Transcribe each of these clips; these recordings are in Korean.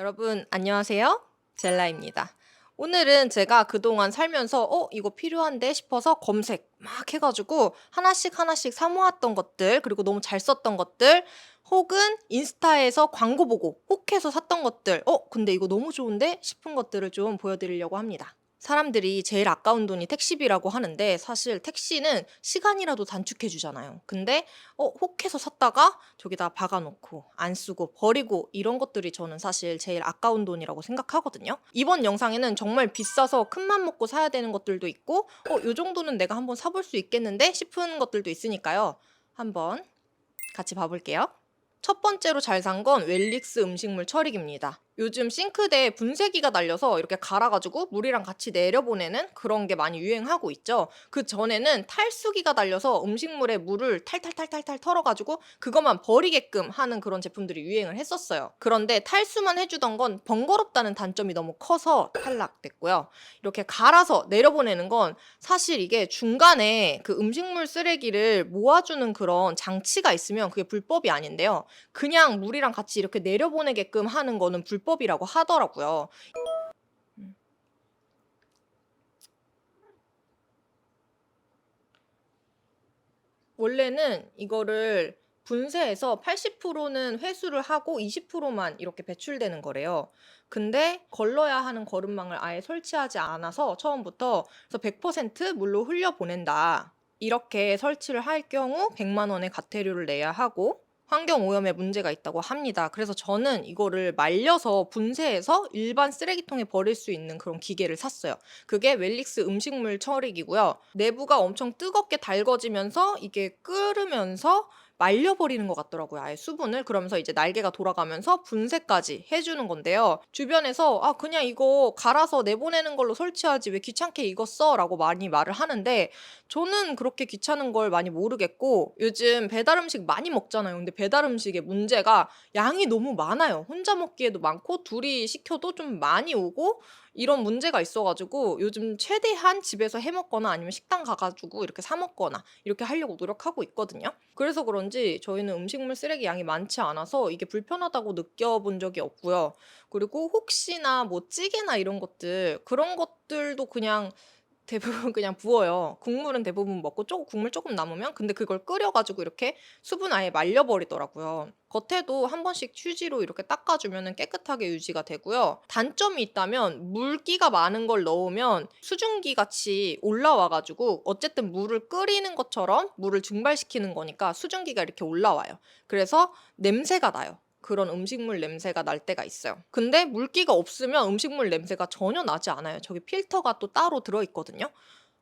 여러분 안녕하세요. 젤라입니다. 오늘은 제가 그동안 살면서 어 이거 필요한데 싶어서 검색 막 해가지고 하나씩 하나씩 사모았던 것들 그리고 너무 잘 썼던 것들 혹은 인스타에서 광고 보고 혹해서 샀던 것들 어 근데 이거 너무 좋은데 싶은 것들을 좀 보여드리려고 합니다. 사람들이 제일 아까운 돈이 택시비라고 하는데 사실 택시는 시간이라도 단축해 주잖아요. 근데 어 혹해서 샀다가 저기다 박아 놓고 안 쓰고 버리고 이런 것들이 저는 사실 제일 아까운 돈이라고 생각하거든요. 이번 영상에는 정말 비싸서 큰맘 먹고 사야 되는 것들도 있고 어 요 정도는 내가 한번 사볼 수 있겠는데 싶은 것들도 있으니까요. 한번 같이 봐볼게요. 첫 번째로 잘 산 건 웰릭스 음식물 처리기입니다. 요즘 싱크대에 분쇄기가 달려서 이렇게 갈아가지고 물이랑 같이 내려보내는 그런 게 많이 유행하고 있죠. 그 전에는 탈수기가 달려서 음식물에 물을 탈탈탈탈탈 털어가지고 그것만 버리게끔 하는 그런 제품들이 유행을 했었어요. 그런데 탈수만 해주던 건 번거롭다는 단점이 너무 커서 탈락됐고요. 이렇게 갈아서 내려보내는 건 사실 이게 중간에 그 음식물 쓰레기를 모아주는 그런 장치가 있으면 그게 불법이 아닌데요. 그냥 물이랑 같이 이렇게 내려보내게끔 하는 거는 불법 이라고 하더라고요. 음. 원래는 이거를 분쇄해서 80%는 회수를 하고 20%만 이렇게 배출되는 거래요. 근데 걸러야 하는 거름망을 아예 설치하지 않아서 처음부터 그래서 100% 물로 흘려 보낸다. 이렇게 설치를 할 경우 100만 원의 과태료를 내야 하고 환경 오염에 문제가 있다고 합니다. 그래서 저는 이거를 말려서 분쇄해서 일반 쓰레기통에 버릴 수 있는 그런 기계를 샀어요. 그게 웰릭스 음식물 처리기고요. 내부가 엄청 뜨겁게 달궈지면서 이게 끓으면서 말려버리는 것 같더라고요. 아예 수분을. 그러면서 이제 날개가 돌아가면서 분쇄까지 해주는 건데요. 주변에서 아, 그냥 이거 갈아서 내보내는 걸로 설치하지 왜 귀찮게 이거 써? 라고 많이 말을 하는데 저는 그렇게 귀찮은 걸 많이 모르겠고 요즘 배달 음식 많이 먹잖아요. 근데 배달 음식의 문제가 양이 너무 많아요. 혼자 먹기에도 많고 둘이 시켜도 좀 많이 오고 이런 문제가 있어가지고 요즘 최대한 집에서 해 먹거나 아니면 식당 가가지고 이렇게 사 먹거나 이렇게 하려고 노력하고 있거든요. 그래서 그런지 저희는 음식물 쓰레기 양이 많지 않아서 이게 불편하다고 느껴본 적이 없고요. 그리고 혹시나 뭐 찌개나 이런 것들 그런 것들도 그냥 대부분 그냥 부어요. 국물은 대부분 먹고 쪼 국물 조금 남으면 근데 그걸 끓여 가지고 이렇게 수분 아예 말려 버리더라고요. 겉에도 한 번씩 휴지로 이렇게 닦아 주면은 깨끗하게 유지가 되고요. 단점이 있다면 물기가 많은 걸 넣으면 수증기 같이 올라와 가지고 어쨌든 물을 끓이는 것처럼 물을 증발시키는 거니까 수증기가 이렇게 올라와요. 그래서 냄새가 나요. 그런 음식물 냄새가 날 때가 있어요. 근데 물기가 없으면 음식물 냄새가 전혀 나지 않아요. 저기 필터가 또 따로 들어 있거든요.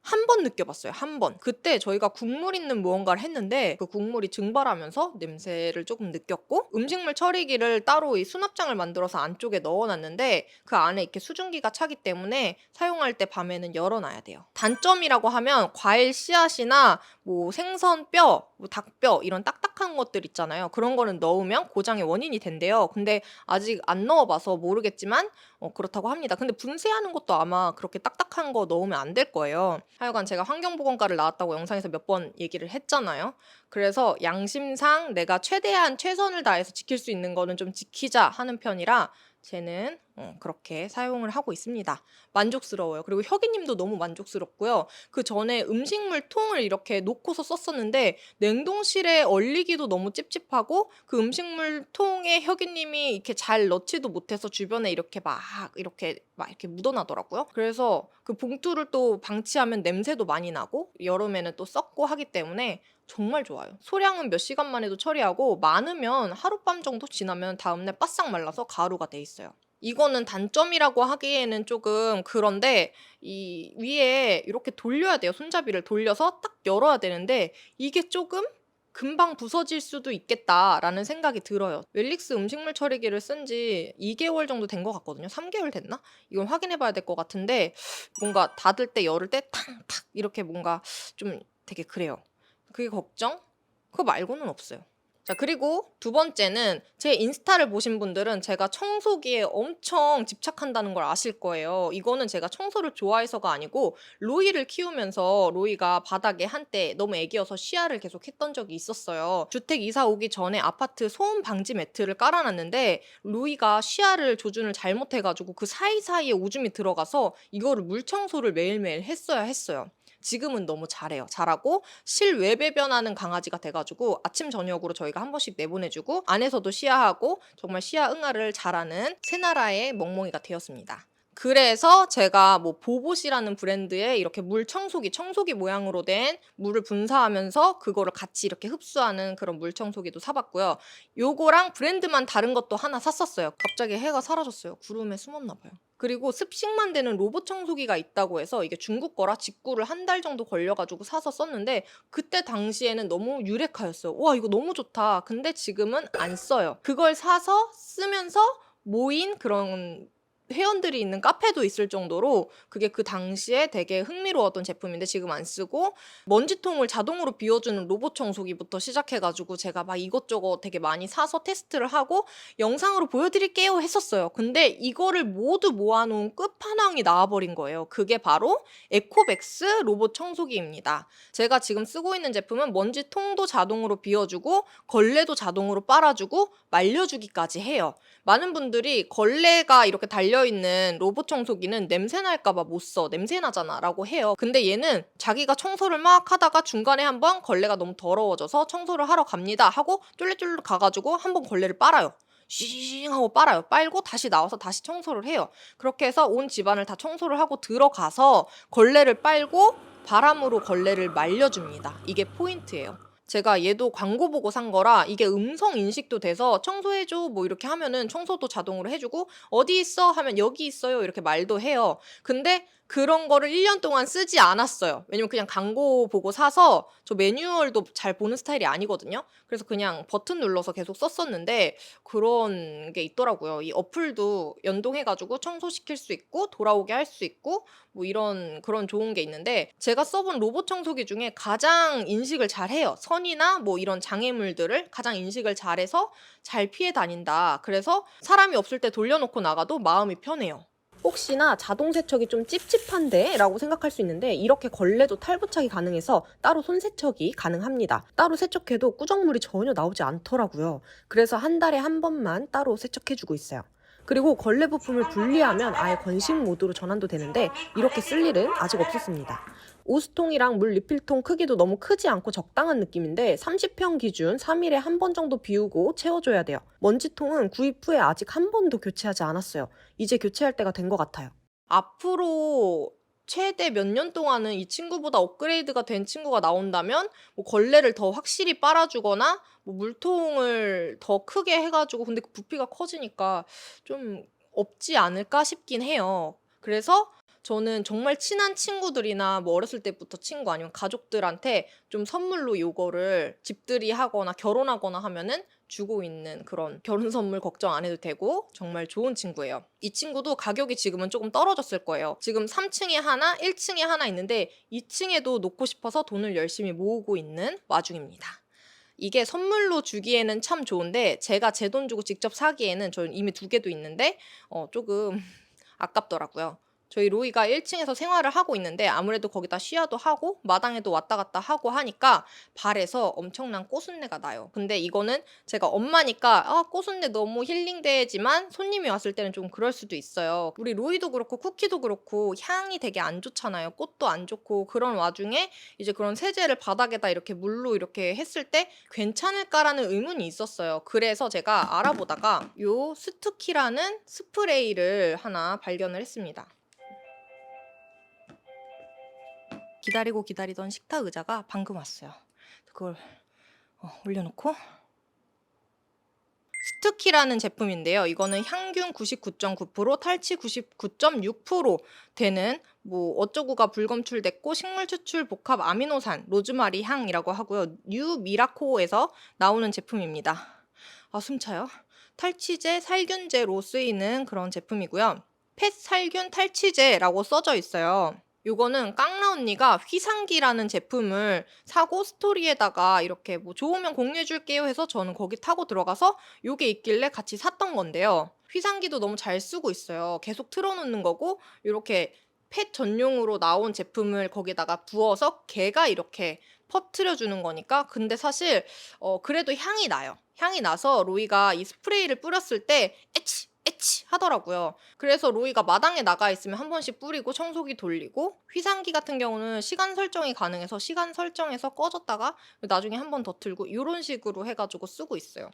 한 번 느껴봤어요. 한 번. 그때 저희가 국물 있는 무언가를 했는데 그 국물이 증발하면서 냄새를 조금 느꼈고 음식물 처리기를 따로 이 수납장을 만들어서 안쪽에 넣어놨는데 그 안에 이렇게 수증기가 차기 때문에 사용할 때 밤에는 열어놔야 돼요. 단점이라고 하면 과일 씨앗이나 뭐 생선 뼈, 뭐 닭뼈 이런 딱딱한 것들 있잖아요. 그런 거는 넣으면 고장의 원인이 된대요. 근데 아직 안 넣어봐서 모르겠지만 어, 그렇다고 합니다. 근데 분쇄하는 것도 아마 그렇게 딱딱한 거 넣으면 안 될 거예요. 하여간 제가 환경보건과를 나왔다고 영상에서 몇 번 얘기를 했잖아요. 그래서 양심상 내가 최대한 최선을 다해서 지킬 수 있는 거는 좀 지키자 하는 편이라 쟤는 어, 그렇게 사용을 하고 있습니다. 만족스러워요. 그리고 혁이님도 너무 만족스럽고요. 그 전에 음식물 통을 이렇게 놓고서 썼었는데 냉동실에 얼리기도 너무 찝찝하고 그 음식물 통에 혁이님이 이렇게 잘 넣지도 못해서 주변에 이렇게 막 이렇게 막 이렇게 묻어나더라고요. 그래서 그 봉투를 또 방치하면 냄새도 많이 나고 여름에는 또 썩고 하기 때문에 정말 좋아요. 소량은 몇 시간만 해도 처리하고 많으면 하룻밤 정도 지나면 다음날 바싹 말라서 가루가 돼 있어요. 이거는 단점이라고 하기에는 조금 그런데 이 위에 이렇게 돌려야 돼요. 손잡이를 돌려서 딱 열어야 되는데 이게 조금 금방 부서질 수도 있겠다라는 생각이 들어요. 웰릭스 음식물 처리기를 쓴 지 2개월 정도 된 것 같거든요. 3개월 됐나? 이건 확인해 봐야 될 것 같은데 뭔가 닫을 때 열을 때 탕 탁 이렇게 뭔가 좀 되게 그래요. 그게 걱정? 그거 말고는 없어요. 자, 그리고 두 번째는 제 인스타를 보신 분들은 제가 청소기에 엄청 집착한다는 걸 아실 거예요. 이거는 제가 청소를 좋아해서가 아니고 로이를 키우면서 로이가 바닥에 한때 너무 애기여서 시야를 계속 했던 적이 있었어요. 주택 이사 오기 전에 아파트 소음 방지 매트를 깔아놨는데 로이가 시야를 조준을 잘못해가지고 그 사이사이에 오줌이 들어가서 이거를 물 청소를 매일매일 했어야 했어요. 지금은 너무 잘해요. 잘하고 실외배 변하는 강아지가 돼가지고 아침 저녁으로 저희가 한 번씩 내보내주고 안에서도 시야하고 정말 시야 응아를 잘하는 새나라의 멍멍이가 되었습니다. 그래서 제가 뭐 보봇이라는 브랜드의 이렇게 물 청소기, 청소기 모양으로 된 물을 분사하면서 그거를 같이 이렇게 흡수하는 그런 물 청소기도 사봤고요. 요거랑 브랜드만 다른 것도 하나 샀었어요. 갑자기 해가 사라졌어요. 구름에 숨었나 봐요. 그리고 습식만 되는 로봇 청소기가 있다고 해서 이게 중국 거라 직구를 한 달 정도 걸려가지고 사서 썼는데 그때 당시에는 너무 유레카였어요. 와 이거 너무 좋다. 근데 지금은 안 써요. 그걸 사서 쓰면서 모인 그런 회원들이 있는 카페도 있을 정도로 그게 그 당시에 되게 흥미로웠던 제품인데 지금 안 쓰고 먼지통을 자동으로 비워주는 로봇 청소기부터 시작해가지고 제가 막 이것저것 되게 많이 사서 테스트를 하고 영상으로 보여드릴게요 했었어요. 근데 이거를 모두 모아놓은 끝판왕이 나와버린 거예요. 그게 바로 에코백스 로봇 청소기입니다. 제가 지금 쓰고 있는 제품은 먼지통도 자동으로 비워주고 걸레도 자동으로 빨아주고 말려주기까지 해요. 많은 분들이 걸레가 이렇게 달려 있는 로봇 청소기는 냄새 날까봐 못 써. 냄새 나잖아. 라고 해요. 근데 얘는 자기가 청소를 막 하다가 중간에 한번 걸레가 너무 더러워져서 청소를 하러 갑니다. 하고 쫄래쫄래 가가지고 한번 걸레를 빨아요. 쉬잉 하고 빨아요. 빨고 다시 나와서 다시 청소를 해요. 그렇게 해서 온 집안을 다 청소를 하고 들어가서 걸레를 빨고 바람으로 걸레를 말려줍니다. 이게 포인트예요. 제가 얘도 광고 보고 산 거라 이게 음성 인식도 돼서 청소해줘 뭐 이렇게 하면은 청소도 자동으로 해주고 어디 있어 하면 여기 있어요 이렇게 말도 해요. 근데 그런 거를 1년 동안 쓰지 않았어요. 왜냐면 그냥 광고 보고 사서 저 매뉴얼도 잘 보는 스타일이 아니거든요. 그래서 그냥 버튼 눌러서 계속 썼었는데 그런 게 있더라고요. 이 어플도 연동해가지고 청소시킬 수 있고 돌아오게 할 수 있고 뭐 이런 그런 좋은 게 있는데 제가 써본 로봇 청소기 중에 가장 인식을 잘 해요. 선이나 뭐 이런 장애물들을 가장 인식을 잘해서 잘 피해 다닌다. 그래서 사람이 없을 때 돌려놓고 나가도 마음이 편해요. 혹시나 자동 세척이 좀 찝찝한데? 라고 생각할 수 있는데 이렇게 걸레도 탈부착이 가능해서 따로 손 세척이 가능합니다. 따로 세척해도 꾸정물이 전혀 나오지 않더라고요. 그래서 한 달에 한 번만 따로 세척해주고 있어요. 그리고 걸레 부품을 분리하면 아예 건식 모드로 전환도 되는데 이렇게 쓸 일은 아직 없었습니다. 오스통이랑 물 리필통 크기도 너무 크지 않고 적당한 느낌인데 30평 기준 3일에 한 번 정도 비우고 채워줘야 돼요. 먼지통은 구입 후에 아직 한 번도 교체하지 않았어요. 이제 교체할 때가 된 것 같아요. 앞으로 최대 몇 년 동안은 이 친구보다 업그레이드가 된 친구가 나온다면 뭐 걸레를 더 확실히 빨아주거나 뭐 물통을 더 크게 해가지고 근데 그 부피가 커지니까 좀 없지 않을까 싶긴 해요. 그래서 저는 정말 친한 친구들이나 뭐 어렸을 때부터 친구 아니면 가족들한테 좀 선물로 요거를 집들이 하거나 결혼하거나 하면은 주고 있는 그런 결혼 선물 걱정 안 해도 되고 정말 좋은 친구예요. 이 친구도 가격이 지금은 조금 떨어졌을 거예요. 지금 3층에 하나, 1층에 하나 있는데 2층에도 놓고 싶어서 돈을 열심히 모으고 있는 와중입니다. 이게 선물로 주기에는 참 좋은데 제가 제 돈 주고 직접 사기에는 저는 이미 두 개도 있는데 어, 조금 아깝더라고요. 저희 로이가 1층에서 생활을 하고 있는데 아무래도 거기다 쉬야도 하고 마당에도 왔다 갔다 하고 하니까 발에서 엄청난 꼬순내가 나요. 근데 이거는 제가 엄마니까 아 꼬순내 너무 힐링되지만 손님이 왔을 때는 좀 그럴 수도 있어요. 우리 로이도 그렇고 쿠키도 그렇고 향이 되게 안 좋잖아요. 꽃도 안 좋고 그런 와중에 이제 그런 세제를 바닥에다 이렇게 물로 이렇게 했을 때 괜찮을까라는 의문이 있었어요. 그래서 제가 알아보다가 요 스투키라는 스프레이를 하나 발견을 했습니다. 기다리고 기다리던 식탁 의자가 방금 왔어요. 그걸 어, 올려놓고 스투키라는 제품인데요. 이거는 향균 99.9%, 탈취 99.6% 되는 뭐 어쩌구가 불검출됐고 식물 추출 복합 아미노산 로즈마리 향이라고 하고요. 뉴 미라코에서 나오는 제품입니다. 아 숨차요. 탈취제, 살균제로 쓰이는 그런 제품이고요. 펫 살균 탈취제라고 써져 있어요. 요거는 깡나 언니가 휘상기라는 제품을 사고 스토리에다가 이렇게 뭐 좋으면 공유해 줄게요 해서 저는 거기 타고 들어가서 요게 있길래 같이 샀던 건데요. 휘상기도 너무 잘 쓰고 있어요. 계속 틀어놓는 거고 이렇게 펫 전용으로 나온 제품을 거기다가 부어서 걔가 이렇게 퍼트려 주는 거니까 근데 사실 어 그래도 향이 나요. 향이 나서 로이가 이 스프레이를 뿌렸을 때 에치 에치 하더라고요. 그래서 로이가 마당에 나가 있으면 한 번씩 뿌리고 청소기 돌리고 휘상기 같은 경우는 시간 설정이 가능해서 시간 설정해서 꺼졌다가 나중에 한 번 더 틀고 이런 식으로 해가지고 쓰고 있어요.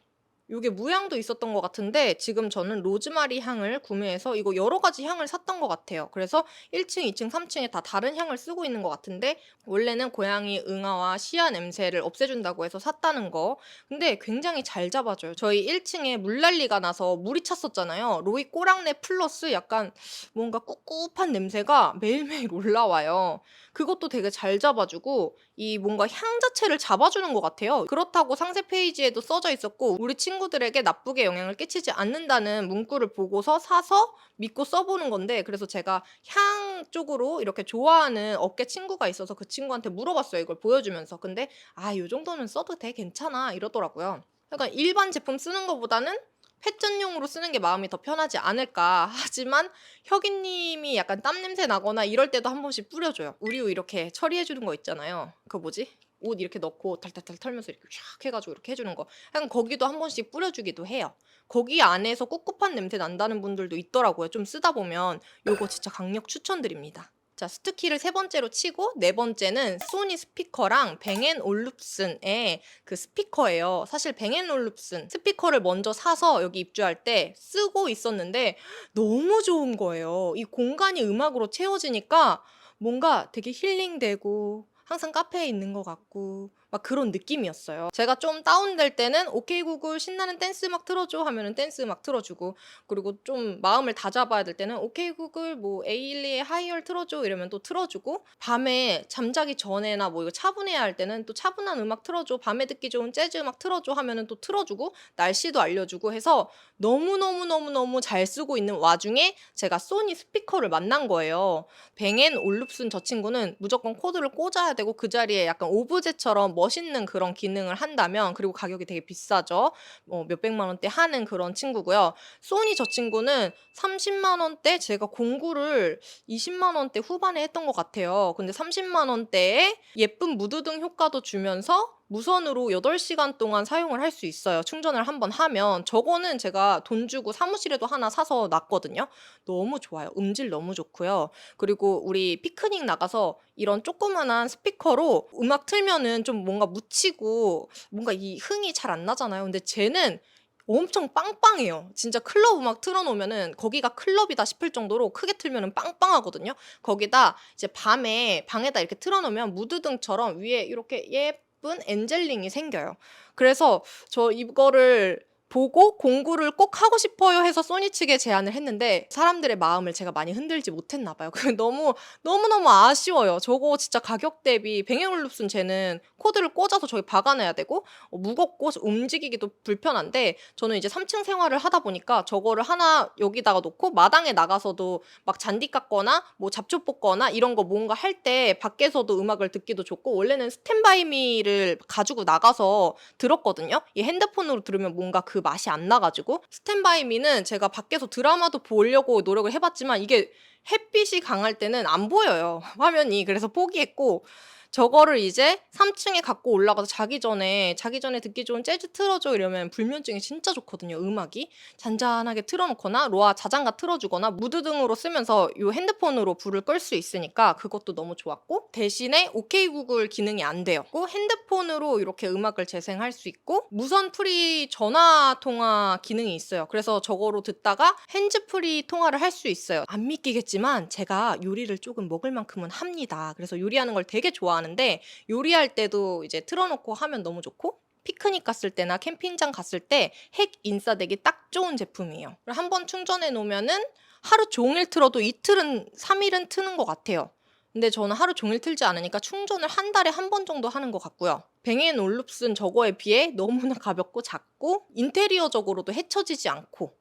이게 무향도 있었던 것 같은데 지금 저는 로즈마리 향을 구매해서 이거 여러 가지 향을 샀던 것 같아요. 그래서 1층, 2층, 3층에 다 다른 향을 쓰고 있는 것 같은데 원래는 고양이 응아와 시야 냄새를 없애준다고 해서 샀다는 거. 근데 굉장히 잘 잡아줘요. 저희 1층에 물난리가 나서 물이 찼었잖아요. 로이 꼬랑내 플러스 약간 뭔가 꿉꿉한 냄새가 매일매일 올라와요. 그것도 되게 잘 잡아주고 이 뭔가 향 자체를 잡아주는 것 같아요. 그렇다고 상세 페이지에도 써져 있었고 우리 친구들에게 나쁘게 영향을 끼치지 않는다는 문구를 보고서 사서 믿고 써보는 건데 그래서 제가 향 쪽으로 이렇게 좋아하는 업계 친구가 있어서 그 친구한테 물어봤어요. 이걸 보여주면서 근데 아 요 정도는 써도 돼 괜찮아 이러더라고요. 약간 일반 제품 쓰는 것보다는 펫전용으로 쓰는 게 마음이 더 편하지 않을까. 하지만 혁이님이 약간 땀 냄새 나거나 이럴 때도 한 번씩 뿌려줘요. 우리우 이렇게 처리해 주는 거 있잖아요. 그거 뭐지? 옷 이렇게 넣고 탈탈탈 털면서 이렇게 샥 해가지고 이렇게 해주는 거. 약간 거기도 한 번씩 뿌려주기도 해요. 거기 안에서 꿉꿉한 냄새 난다는 분들도 있더라고요. 좀 쓰다 보면 요거 진짜 강력 추천드립니다. 자, 스투키를 세 번째로 치고 네 번째는 소니 스피커랑 뱅앤올룹슨의 그 스피커예요. 사실 뱅앤올룹슨 스피커를 먼저 사서 여기 입주할 때 쓰고 있었는데 너무 좋은 거예요. 이 공간이 음악으로 채워지니까 뭔가 되게 힐링되고 항상 카페에 있는 것 같고 막 그런 느낌이었어요. 제가 좀 다운될 때는 오케이 구글 신나는 댄스 음악 틀어줘 하면은 댄스 음악 틀어주고 그리고 좀 마음을 다잡아야 될 때는 오케이 구글 뭐 에일리의 하이얼 틀어줘 이러면 또 틀어주고 밤에 잠자기 전에나 뭐 이거 차분해야 할 때는 또 차분한 음악 틀어줘 밤에 듣기 좋은 재즈 음악 틀어줘 하면은 또 틀어주고 날씨도 알려주고 해서 너무 너무 너무 너무 잘 쓰고 있는 와중에 제가 소니 스피커를 만난 거예요. 뱅앤 올룹슨 저 친구는 무조건 코드를 꽂아야 되고 그 자리에 약간 오브제처럼 멋있는 그런 기능을 한다면 그리고 가격이 되게 비싸죠. 뭐 몇백만 원대 하는 그런 친구고요. 소니 저 친구는 30만 원대 제가 공구를 20만 원대 후반에 했던 것 같아요. 근데 30만 원대에 예쁜 무드등 효과도 주면서 무선으로 8시간 동안 사용을 할 수 있어요. 충전을 한번 하면. 저거는 제가 돈 주고 사무실에도 하나 사서 놨거든요. 너무 좋아요. 음질 너무 좋고요. 그리고 우리 피크닉 나가서 이런 조그만한 스피커로 음악 틀면은 좀 뭔가 묻히고 뭔가 이 흥이 잘 안 나잖아요. 근데 쟤는 엄청 빵빵해요. 진짜 클럽 음악 틀어놓으면은 거기가 클럽이다 싶을 정도로 크게 틀면은 빵빵하거든요. 거기다 이제 밤에 방에다 이렇게 틀어놓으면 무드등처럼 위에 이렇게 예쁜 엔젤링이 생겨요. 그래서 저 이거를 보고 공구를 꼭 하고 싶어요 해서 소니 측에 제안을 했는데 사람들의 마음을 제가 많이 흔들지 못했나 봐요. 그 너무 너무 너무 아쉬워요. 저거 진짜 가격 대비 뱅앤올룹슨 쟤는 코드를 꽂아서 저기 박아놔야 되고 어, 무겁고 움직이기도 불편한데 저는 이제 3층 생활을 하다 보니까 저거를 하나 여기다가 놓고 마당에 나가서도 막 잔디 깎거나 뭐 잡초 뽑거나 이런 거 뭔가 할 때 밖에서도 음악을 듣기도 좋고 원래는 스탠바이미를 가지고 나가서 들었거든요. 이 핸드폰으로 들으면 뭔가 그 맛이 안 나가지고 스탠바이미는 제가 밖에서 드라마도 보려고 노력을 해봤지만 이게 햇빛이 강할 때는 안 보여요. 화면이 그래서 포기했고 저거를 이제 3층에 갖고 올라가서 자기 전에 자기 전에 듣기 좋은 재즈 틀어줘 이러면 불면증이 진짜 좋거든요 음악이. 잔잔하게 틀어놓거나 로아 자장가 틀어주거나 무드 등으로 쓰면서 이 핸드폰으로 불을 끌 수 있으니까 그것도 너무 좋았고 대신에 오케이 구글 기능이 안 돼요. 고 핸드폰으로 이렇게 음악을 재생할 수 있고 무선 프리 전화 통화 기능이 있어요. 그래서 저거로 듣다가 핸즈 프리 통화를 할 수 있어요. 안 믿기겠지만 제가 요리를 조금 먹을 만큼은 합니다. 그래서 요리하는 걸 되게 좋아하는 데 요리할 때도 이제 틀어놓고 하면 너무 좋고 피크닉 갔을 때나 캠핑장 갔을 때 핵 인싸되기 딱 좋은 제품이에요. 한 번 충전해 놓으면은 하루 종일 틀어도 이틀은 3일은 트는 것 같아요. 근데 저는 하루 종일 틀지 않으니까 충전을 한 달에 한 번 정도 하는 것 같고요. 뱅앤 올룹슨 저거에 비해 너무나 가볍고 작고 인테리어적으로도 헤쳐지지 않고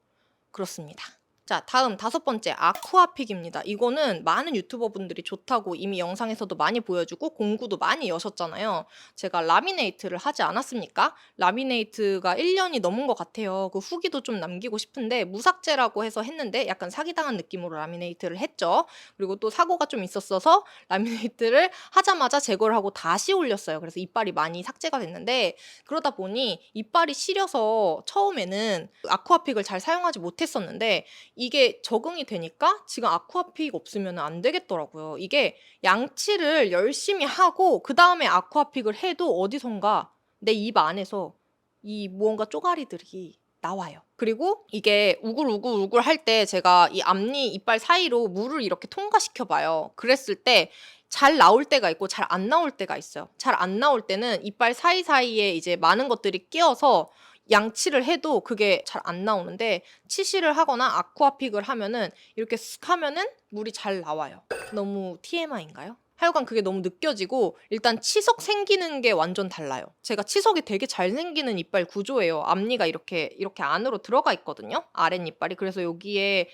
그렇습니다. 자, 다음 다섯 번째 아쿠아픽입니다. 이거는 많은 유튜버 분들이 좋다고 이미 영상에서도 많이 보여주고 공구도 많이 여셨잖아요. 제가 라미네이트를 하지 않았습니까? 라미네이트가 1년이 넘은 것 같아요. 그 후기도 좀 남기고 싶은데 무삭제라고 해서 했는데 약간 사기당한 느낌으로 라미네이트를 했죠. 그리고 또 사고가 좀 있었어서 라미네이트를 하자마자 제거를 하고 다시 올렸어요. 그래서 이빨이 많이 삭제가 됐는데 그러다 보니 이빨이 시려서 처음에는 아쿠아픽을 잘 사용하지 못했었는데 이게 적응이 되니까 지금 아쿠아픽 없으면 안 되겠더라고요. 이게 양치를 열심히 하고 그 다음에 아쿠아픽을 해도 어디선가 내 입 안에서 이 무언가 쪼가리들이 나와요. 그리고 이게 우글우글우글 할 때 제가 이 앞니 이빨 사이로 물을 이렇게 통과시켜 봐요. 그랬을 때 잘 나올 때가 있고 잘 안 나올 때가 있어요. 잘 안 나올 때는 이빨 사이사이에 이제 많은 것들이 끼어서 양치를 해도 그게 잘 안 나오는데 치실을 하거나 아쿠아픽을 하면은 이렇게 쓱 하면은 물이 잘 나와요. 너무 TMI인가요? 하여간 그게 너무 느껴지고 일단 치석 생기는 게 완전 달라요. 제가 치석이 되게 잘 생기는 이빨 구조예요. 앞니가 이렇게 이렇게 안으로 들어가 있거든요. 아랫이빨이 그래서 여기에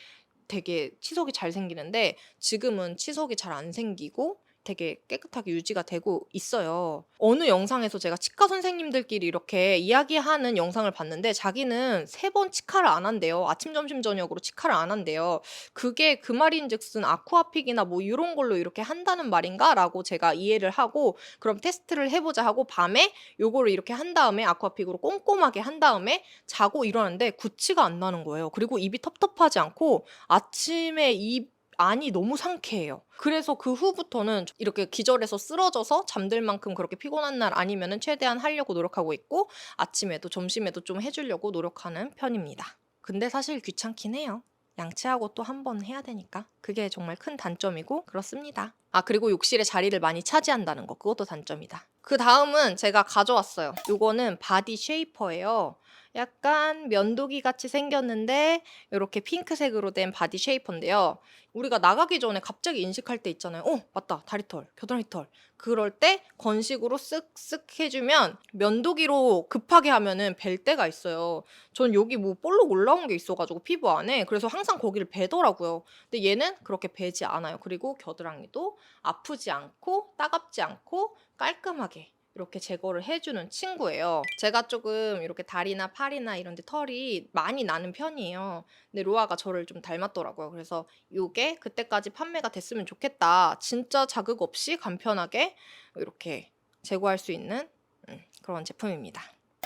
되게 치석이 잘 생기는데 지금은 치석이 잘 안 생기고 되게 깨끗하게 유지가 되고 있어요. 어느 영상에서 제가 치과 선생님들끼리 이렇게 이야기하는 영상을 봤는데 자기는 세 번 치카를 안 한대요. 아침, 점심, 저녁으로 치카를 안 한대요. 그게 그 말인즉슨 아쿠아픽이나 뭐 이런 걸로 이렇게 한다는 말인가라고 제가 이해를 하고 그럼 테스트를 해보자 하고 밤에 요거를 이렇게 한 다음에 아쿠아픽으로 꼼꼼하게 한 다음에 자고 일어났는데 구취가 안 나는 거예요. 그리고 입이 텁텁하지 않고 아침에 입 안이 너무 상쾌해요. 그래서 그 후부터는 이렇게 기절해서 쓰러져서 잠들 만큼 그렇게 피곤한 날 아니면은 최대한 하려고 노력하고 있고 아침에도 점심에도 좀 해주려고 노력하는 편입니다. 근데 사실 귀찮긴 해요. 양치하고 또 한 번 해야 되니까 그게 정말 큰 단점이고 그렇습니다. 아 그리고 욕실에 자리를 많이 차지한다는 거 그것도 단점이다. 그 다음은 제가 가져왔어요. 요거는 바디 쉐이퍼예요. 약간 면도기 같이 생겼는데 이렇게 핑크색으로 된 바디 쉐이퍼인데요. 우리가 나가기 전에 갑자기 인식할 때 있잖아요. 어, 맞다. 다리털, 겨드랑이털. 그럴 때 건식으로 쓱쓱 해주면 면도기로 급하게 하면은 벨 때가 있어요. 전 여기 뭐 볼록 올라온 게 있어가지고 피부 안에 그래서 항상 거기를 베더라고요. 근데 얘는 그렇게 베지 않아요. 그리고 겨드랑이도 아프지 않고 따갑지 않고 깔끔하게 이렇게 제거를 해주는 친구예요. 제가 조금 이렇게 다리나 팔이나 이런 데 털이 많이 나는 편이에요. 근데 로아가 저를 좀 닮았더라고요. 그래서 이게 그때까지 판매가 됐으면 좋겠다. 진짜 자극 없이 간편하게 이렇게 제거할 수 있는 음, 그런 제품입니다.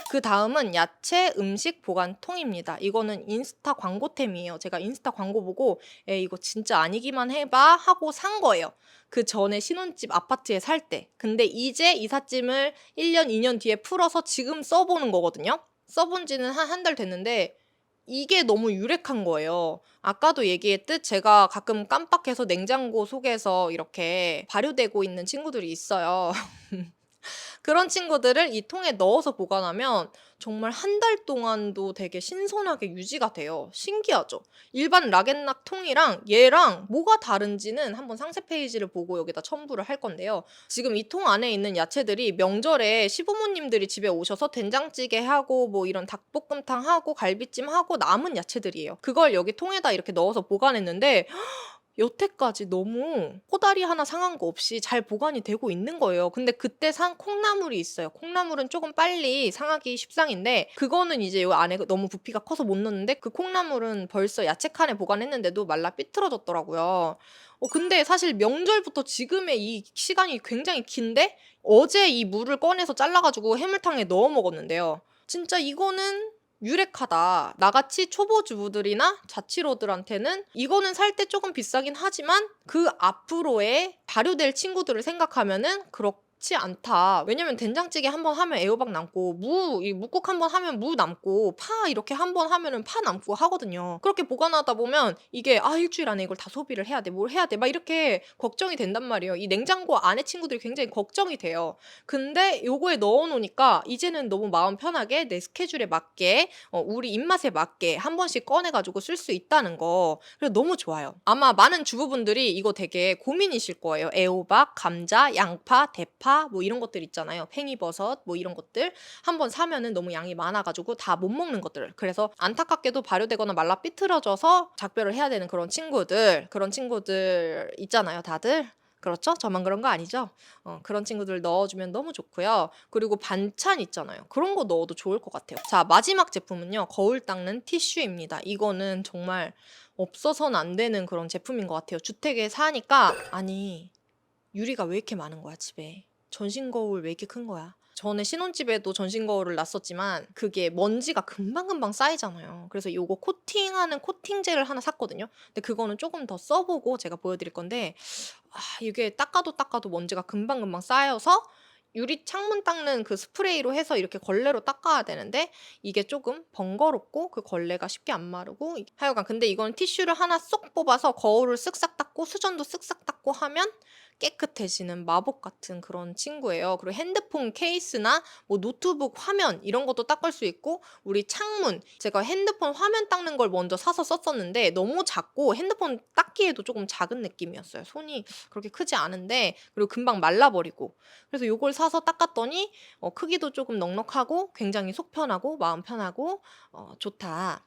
그 다음은 야채 음식 보관통입니다. 이거는 인스타 광고템이에요. 제가 인스타 광고 보고 에 이거 진짜 아니기만 해봐 하고 산 거예요. 그 전에 신혼집 아파트에 살 때. 근데 이제 이삿짐을 1년, 2년 뒤에 풀어서 지금 써보는 거거든요. 써본 지는 한 한 달 됐는데 이게 너무 유력한 거예요. 아까도 얘기했듯 제가 가끔 깜빡해서 냉장고 속에서 이렇게 발효되고 있는 친구들이 있어요. 그런 친구들을 이 통에 넣어서 보관하면 정말 한 달 동안도 되게 신선하게 유지가 돼요. 신기하죠? 일반 락앤락 통이랑 얘랑 뭐가 다른지는 한번 상세 페이지를 보고 여기다 첨부를 할 건데요. 지금 이 통 안에 있는 야채들이 명절에 시부모님들이 집에 오셔서 된장찌개 하고 뭐 이런 닭볶음탕 하고 갈비찜 하고 남은 야채들이에요. 그걸 여기 통에다 이렇게 넣어서 보관했는데 여태까지 너무 꼬다리 하나 상한 거 없이 잘 보관이 되고 있는 거예요. 근데 그때 산 콩나물이 있어요. 콩나물은 조금 빨리 상하기 십상인데 그거는 이제 요 안에 너무 부피가 커서 못 넣는데 그 콩나물은 벌써 야채 칸에 보관했는데도 말라 삐뚤어졌더라고요. 어, 근데 사실 명절부터 지금의 이 시간이 굉장히 긴데 어제 이 물을 꺼내서 잘라가지고 해물탕에 넣어 먹었는데요. 진짜 이거는 유력하다. 나같이 초보 주부들이나 자취로들한테는 이거는 살 때 조금 비싸긴 하지만 그 앞으로의 발효될 친구들을 생각하면은 그렇 지 않다. 왜냐면 된장찌개 한 번 하면 애호박 남고 무, 이 묵국 한 번 하면 무 남고 파 이렇게 한 번 하면은 파 남고 하거든요. 그렇게 보관하다 보면 이게 아 일주일 안에 이걸 다 소비를 해야 돼. 뭘 해야 돼. 막 이렇게 걱정이 된단 말이에요. 이 냉장고 안에 친구들이 굉장히 걱정이 돼요. 근데 요거에 넣어 놓으니까 이제는 너무 마음 편하게 내 스케줄에 맞게 어, 우리 입맛에 맞게 한 번씩 꺼내 가지고 쓸 수 있다는 거. 그래서 너무 좋아요. 아마 많은 주부분들이 이거 되게 고민이실 거예요. 애호박, 감자, 양파, 대파 파 뭐 이런 것들 있잖아요. 팽이버섯 뭐 이런 것들 한번 사면은 너무 양이 많아가지고 다 못 먹는 것들. 그래서 안타깝게도 발효되거나 말라 삐뚤어져서 작별을 해야 되는 그런 친구들 그런 친구들 있잖아요, 다들. 그렇죠? 저만 그런 거 아니죠? 어, 그런 친구들 넣어주면 너무 좋고요. 그리고 반찬 있잖아요. 그런 거 넣어도 좋을 것 같아요. 자, 마지막 제품은요. 거울 닦는 티슈입니다. 이거는 정말 없어서는 안 되는 그런 제품인 것 같아요. 주택에 사니까 아니 유리가 왜 이렇게 많은 거야 집에? 전신 거울 왜 이렇게 큰 거야? 전에 신혼집에도 전신 거울을 놨었지만 그게 먼지가 금방금방 쌓이잖아요. 그래서 요거 코팅하는 코팅제를 하나 샀거든요. 근데 그거는 조금 더 써보고 제가 보여드릴 건데 아, 이게 닦아도 닦아도 먼지가 금방금방 쌓여서 유리 창문 닦는 그 스프레이로 해서 이렇게 걸레로 닦아야 되는데 이게 조금 번거롭고 그 걸레가 쉽게 안 마르고 하여간 근데 이건 티슈를 하나 쏙 뽑아서 거울을 쓱싹 닦고 수전도 쓱싹 닦고 하면 깨끗해지는 마법 같은 그런 친구예요. 그리고 핸드폰 케이스나 뭐 노트북 화면 이런 것도 닦을 수 있고 우리 창문 제가 핸드폰 화면 닦는 걸 먼저 사서 썼었는데 너무 작고 핸드폰 닦기에도 조금 작은 느낌이었어요. 손이 그렇게 크지 않은데 그리고 금방 말라버리고 그래서 요걸 사서 닦았더니 어, 크기도 조금 넉넉하고 굉장히 속 편하고 마음 편하고 어, 좋다.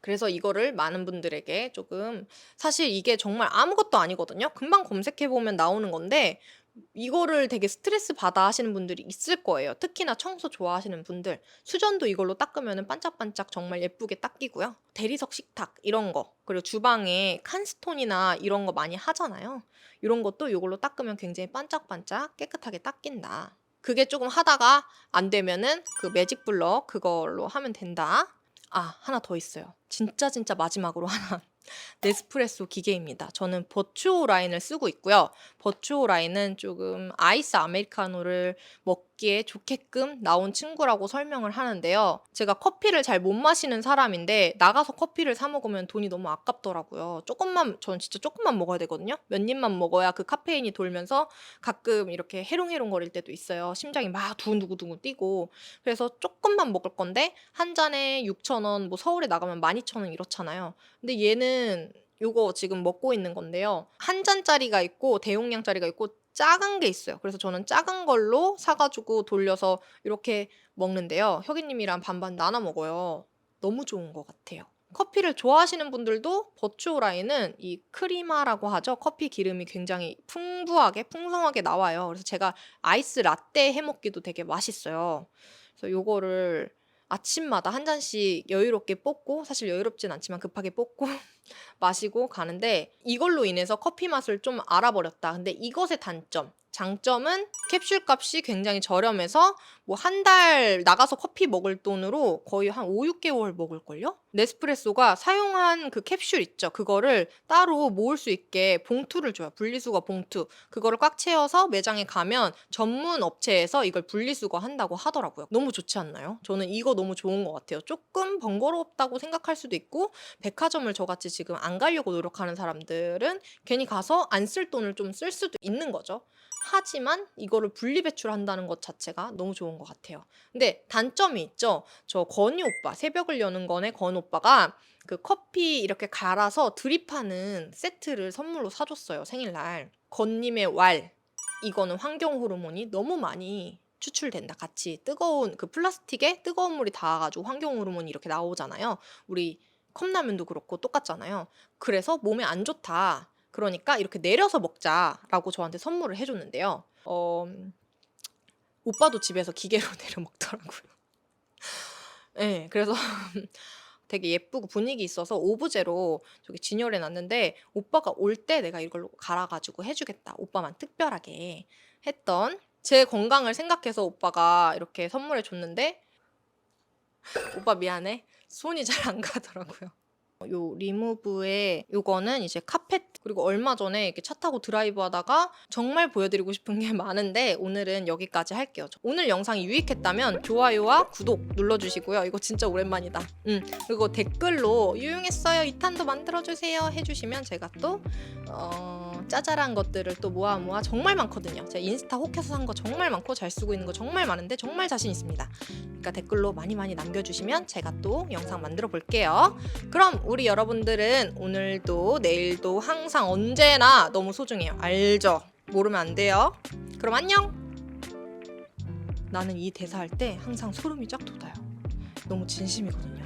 그래서 이거를 많은 분들에게 조금 사실 이게 정말 아무것도 아니거든요. 금방 검색해 보면 나오는 건데 이거를 되게 스트레스 받아 하시는 분들이 있을 거예요. 특히나 청소 좋아하시는 분들. 수전도 이걸로 닦으면 반짝반짝 정말 예쁘게 닦이고요. 대리석 식탁 이런 거. 그리고 주방에 칸스톤이나 이런 거 많이 하잖아요. 이런 것도 이걸로 닦으면 굉장히 반짝반짝 깨끗하게 닦인다. 그게 조금 하다가 안 되면은 그 매직 블럭 그걸로 하면 된다. 아, 하나 더 있어요. 진짜 진짜 마지막으로 하나. 네스프레소 기계입니다. 저는 버추오 라인을 쓰고 있고요. 버추오 라인은 조금 아이스 아메리카노를 먹 기에 좋게끔 나온 친구라고 설명을 하는데요. 제가 커피를 잘 못 마시는 사람인데 나가서 커피를 사 먹으면 돈이 너무 아깝더라고요. 조금만 저는 진짜 조금만 먹어야 되거든요. 몇 입만 먹어야 그 카페인이 돌면서 가끔 이렇게 해롱해롱 거릴 때도 있어요. 심장이 막 두근두근두근 뛰고 그래서 조금만 먹을 건데 한 잔에 6,000원, 뭐 서울에 나가면 12,000원 이렇잖아요. 근데 얘는 요거 지금 먹고 있는 건데요. 한 잔짜리가 있고 대용량짜리가 있고 작은 게 있어요. 그래서 저는 작은 걸로 사가지고 돌려서 이렇게 먹는데요. 혁이님이랑 반반 나눠 먹어요. 너무 좋은 것 같아요. 커피를 좋아하시는 분들도 버추오 라인은 이 크리마라고 하죠. 커피 기름이 굉장히 풍부하게 풍성하게 나와요. 그래서 제가 아이스 라떼 해 먹기도 되게 맛있어요. 그래서 요거를 아침마다 한 잔씩 여유롭게 뽑고 사실 여유롭진 않지만 급하게 뽑고 마시고 가는데 이걸로 인해서 커피 맛을 좀 알아버렸다. 근데 이것의 단점, 장점은 캡슐 값이 굉장히 저렴해서 뭐 한 달 나가서 커피 먹을 돈으로 거의 한 5, 6개월 먹을걸요? 네스프레소가 사용한 그 캡슐 있죠. 그거를 따로 모을 수 있게 봉투를 줘요. 분리수거 봉투. 그거를 꽉 채워서 매장에 가면 전문 업체에서 이걸 분리수거 한다고 하더라고요. 너무 좋지 않나요? 저는 이거 너무 좋은 것 같아요. 조금 번거롭다고 생각할 수도 있고 백화점을 저같이 지금 안 가려고 노력하는 사람들은 괜히 가서 안 쓸 돈을 좀 쓸 수도 있는 거죠. 하지만 이거를 분리 배출한다는 것 자체가 너무 좋은 것 같아요. 근데 단점이 있죠. 저 건이 오빠, 새벽을 여는 건의 건 오빠가 그 커피 이렇게 갈아서 드립하는 세트를 선물로 사줬어요. 생일날. 건님의 왈. 이거는 환경 호르몬이 너무 많이 추출된다. 같이 뜨거운 그 플라스틱에 뜨거운 물이 닿아가지고 환경 호르몬이 이렇게 나오잖아요. 우리 컵라면도 그렇고 똑같잖아요. 그래서 몸에 안 좋다. 그러니까 이렇게 내려서 먹자라고 저한테 선물을 해줬는데요. 어, 오빠도 집에서 기계로 내려 먹더라고요. 네, 그래서 되게 예쁘고 분위기 있어서 오브제로 저기 진열해 놨는데 오빠가 올 때 내가 이걸로 갈아가지고 해주겠다. 오빠만 특별하게 했던 제 건강을 생각해서 오빠가 이렇게 선물해 줬는데 오빠 미안해. 손이 잘 안 가더라고요. 요 리무브의 요거는 이제 카펫 그리고 얼마 전에 이렇게 차 타고 드라이브 하다가 정말 보여드리고 싶은 게 많은데 오늘은 여기까지 할게요. 오늘 영상이 유익했다면 좋아요와 구독 눌러주시고요. 이거 진짜 오랜만이다. 음 그리고 댓글로 유용했어요. 2탄도 만들어주세요 해주시면 제가 또 어, 짜잘한 것들을 또 모아 모아 정말 많거든요. 제가 인스타 혹해서 산 거 정말 많고 잘 쓰고 있는 거 정말 많은데 정말 자신 있습니다. 그러니까 댓글로 많이 많이 남겨주시면 제가 또 영상 만들어 볼게요. 그럼 우리 여러분들은 오늘도 내일도 항상 언제나 너무 소중해요. 알죠? 모르면 안 돼요. 그럼 안녕! 나는 이 대사할 때 항상 소름이 쫙 돋아요. 너무 진심이거든요.